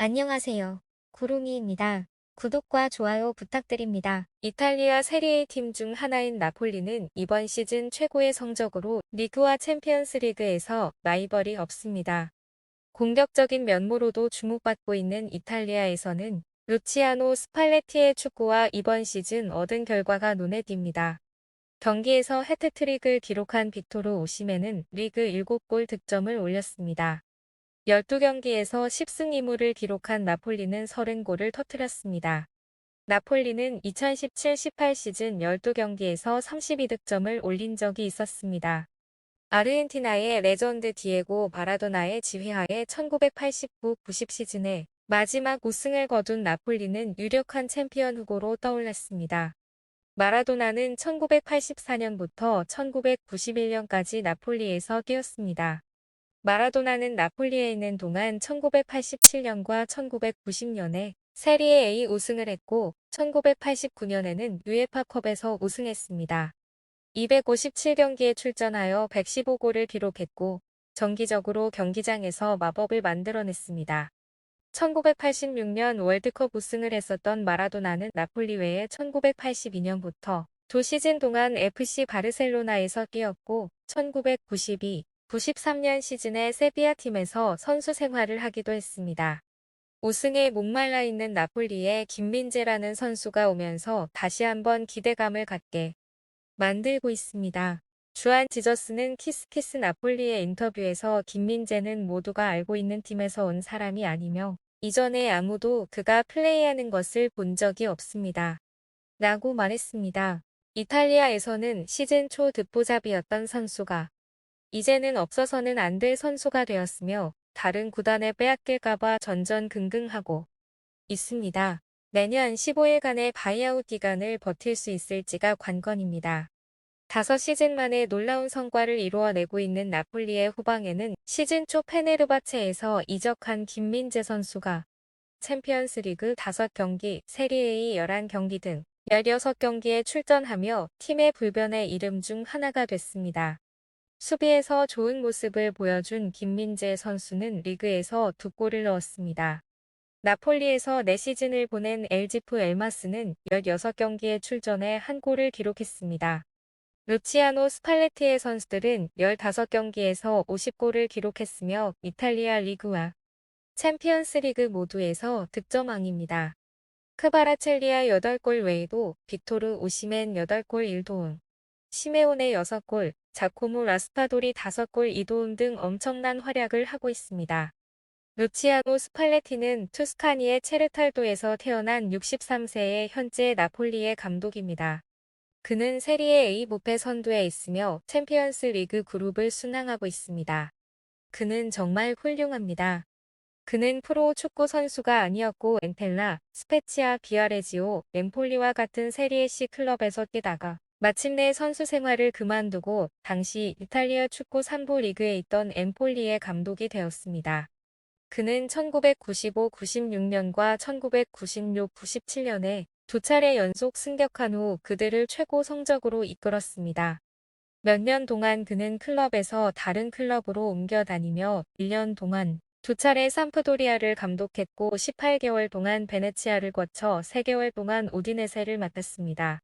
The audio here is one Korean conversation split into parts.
안녕하세요. 구름이입니다. 구독과 좋아요 부탁드립니다. 이탈리아 세리에 팀 중 하나인 나폴리는 이번 시즌 최고의 성적으로 리그와 챔피언스 리그에서 라이벌이 없습니다. 공격적인 면모로도 주목받고 있는 이탈리아에서는 루치아노 스팔레티의 축구와 이번 시즌 얻은 결과가 눈에 띕니다. 경기에서 해트트릭을 기록한 빅토르 오시멘은 리그 7골 득점을 올렸습니다. 12경기에서 10승 2무를 기록한 나폴리는 30골을 터뜨렸습니다. 나폴리는 2017-18 시즌 12경기에서 32득점을 올린 적이 있었습니다. 아르헨티나의 레전드 디에고 마라도나의 지휘하에 1989-90 시즌에 마지막 우승을 거둔 나폴리는 유력한 챔피언 후보로 떠올랐습니다. 마라도나는 1984년부터 1991년까지 나폴리에서 뛰었습니다. 마라도나는 나폴리에 있는 동안 1987년과 1990년에 세리에 A 우승을 했고 1989년에는 유에파컵에서 우승했습니다. 257경기에 출전하여 115골을 기록했고 정기적으로 경기장에서 마법을 만들어냈습니다. 1986년 월드컵 우승을 했었던 마라도나는 나폴리 외에 1982년부터 두 시즌 동안 FC 바르셀로나에서 뛰었고 1992, 93년 시즌에 세비야 팀에서 선수 생활을 하기도 했습니다. 우승에 목말라 있는 나폴리에 김민재라는 선수가 오면서 다시 한번 기대감을 갖게 만들고 있습니다. 주한 지저스는 키스키스 나폴리의 인터뷰에서 김민재는 모두가 알고 있는 팀에서 온 사람이 아니며 이전에 아무도 그가 플레이하는 것을 본 적이 없습니다. 라고 말했습니다. 이탈리아에서는 시즌 초 듣보잡이었던 선수가 이제는 없어서는 안 될 선수가 되었으며 다른 구단에 빼앗길까봐 전전긍긍하고 있습니다. 내년 15일간의 바이아웃 기간을 버틸 수 있을지가 관건입니다. 다섯 시즌 만에 놀라운 성과를 이루어내고 있는 나폴리의 후방에는 시즌 초 페네르바체에서 이적한 김민재 선수가 챔피언스 리그 5경기, 세리에이 11경기 등 16경기에 출전하며 팀의 불변의 이름 중 하나가 됐습니다. 수비에서 좋은 모습을 보여준 김민재 선수는 리그에서 두 골을 넣었습니다. 나폴리에서 4시즌을 보낸 엘지프 엘마스는 16경기에 출전해 한 골을 기록했습니다. 루치아노 스팔레티의 선수들은 15경기에서 50골을 기록했으며 이탈리아 리그와 챔피언스 리그 모두에서 득점왕입니다. 크바라첼리아 8골 외에도 빅토르 오시멘 8골 1도움, 시메온의 6골, 자코모 라스파돌이 5골 2도움 등 엄청난 활약을 하고 있습니다. 루치아노 스팔레티는 투스카니의 체르탈도에서 태어난 63세의 현재 나폴리의 감독입니다. 그는 세리에 A 무패 선두에 있으며 챔피언스 리그 그룹을 순항하고 있습니다. 그는 정말 훌륭합니다. 그는 프로 축구 선수가 아니었고 엔텔라, 스페치아 비아레지오, 엠폴리와 같은 세리에 C 클럽에서 뛰다가 마침내 선수 생활을 그만두고 당시 이탈리아 축구 3부 리그에 있던 엠폴리의 감독이 되었습니다. 그는 1995-96년과 1996-97년에 두 차례 연속 승격한 후 그들을 최고 성적으로 이끌었습니다. 몇 년 동안 그는 클럽에서 다른 클럽으로 옮겨 다니며 1년 동안 두 차례 삼프도리아를 감독했고 18개월 동안 베네치아를 거쳐 3개월 동안 우디네세를 맡았습니다.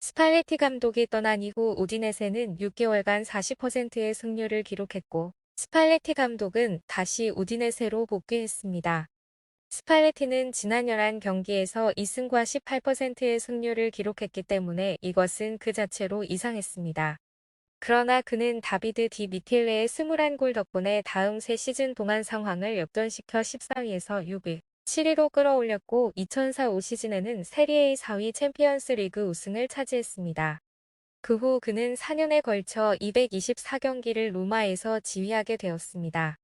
스팔레티 감독이 떠난 이후 우디네세는 6개월간 40%의 승률을 기록했고 스팔레티 감독은 다시 우디네세로 복귀했습니다. 스팔레티는 지난 11경기에서 2승과 18%의 승률을 기록했기 때문에 이것은 그 자체로 이상했습니다. 그러나 그는 다비드 디 미틸레의 21골 덕분에 다음 세 시즌 동안 상황을 역전시켜 14위에서 6위, 7위로 끌어올렸고 2004-5 시즌에는 세리에의 4위 챔피언스 리그 우승을 차지했습니다. 그 후 그는 4년에 걸쳐 224경기를 로마에서 지휘하게 되었습니다.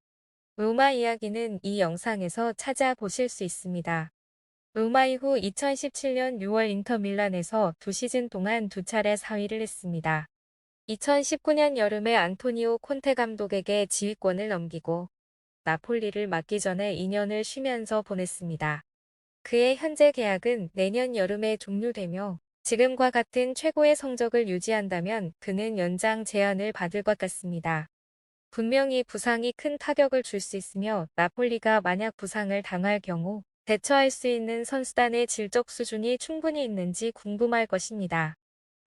로마 이야기는 이 영상에서 찾아보실 수 있습니다. 로마 이후 2017년 6월 인터 밀란에서 두 시즌 동안 두 차례 4위를 했습니다. 2019년 여름에 안토니오 콘테 감독에게 지휘권을 넘기고 나폴리를 맡기 전에 2년을 쉬면서 보냈습니다. 그의 현재 계약은 내년 여름에 종료되며 지금과 같은 최고의 성적을 유지한다면 그는 연장 제안을 받을 것 같습니다. 분명히 부상이 큰 타격을 줄 수 있으며 나폴리가 만약 부상을 당할 경우 대처할 수 있는 선수단의 질적 수준이 충분히 있는지 궁금할 것입니다.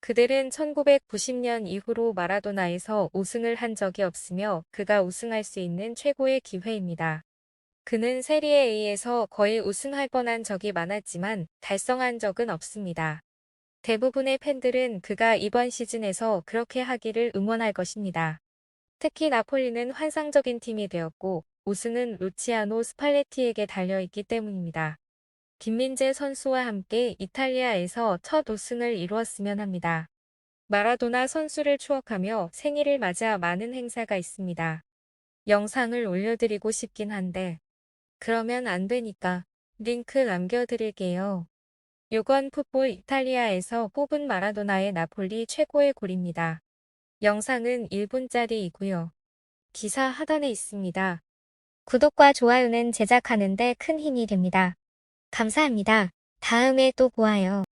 그들은 1990년 이후로 마라도나에서 우승을 한 적이 없으며 그가 우승할 수 있는 최고의 기회입니다. 그는 세리에 A에서 거의 우승할 뻔한 적이 많았지만 달성한 적은 없습니다. 대부분의 팬들은 그가 이번 시즌에서 그렇게 하기를 응원할 것입니다. 특히 나폴리는 환상적인 팀이 되었고 우승은 루치아노 스팔레티에게 달려있기 때문입니다. 김민재 선수와 함께 이탈리아에서 첫 우승을 이루었으면 합니다. 마라도나 선수를 추억하며 생일을 맞아 많은 행사가 있습니다. 영상을 올려드리고 싶긴 한데 그러면 안 되니까 링크 남겨드릴게요. 요건 풋볼 이탈리아에서 뽑은 마라도나의 나폴리 최고의 골입니다. 영상은 1분짜리이고요. 기사 하단에 있습니다. 구독과 좋아요는 제작하는데 큰 힘이 됩니다. 감사합니다. 다음에 또 보아요.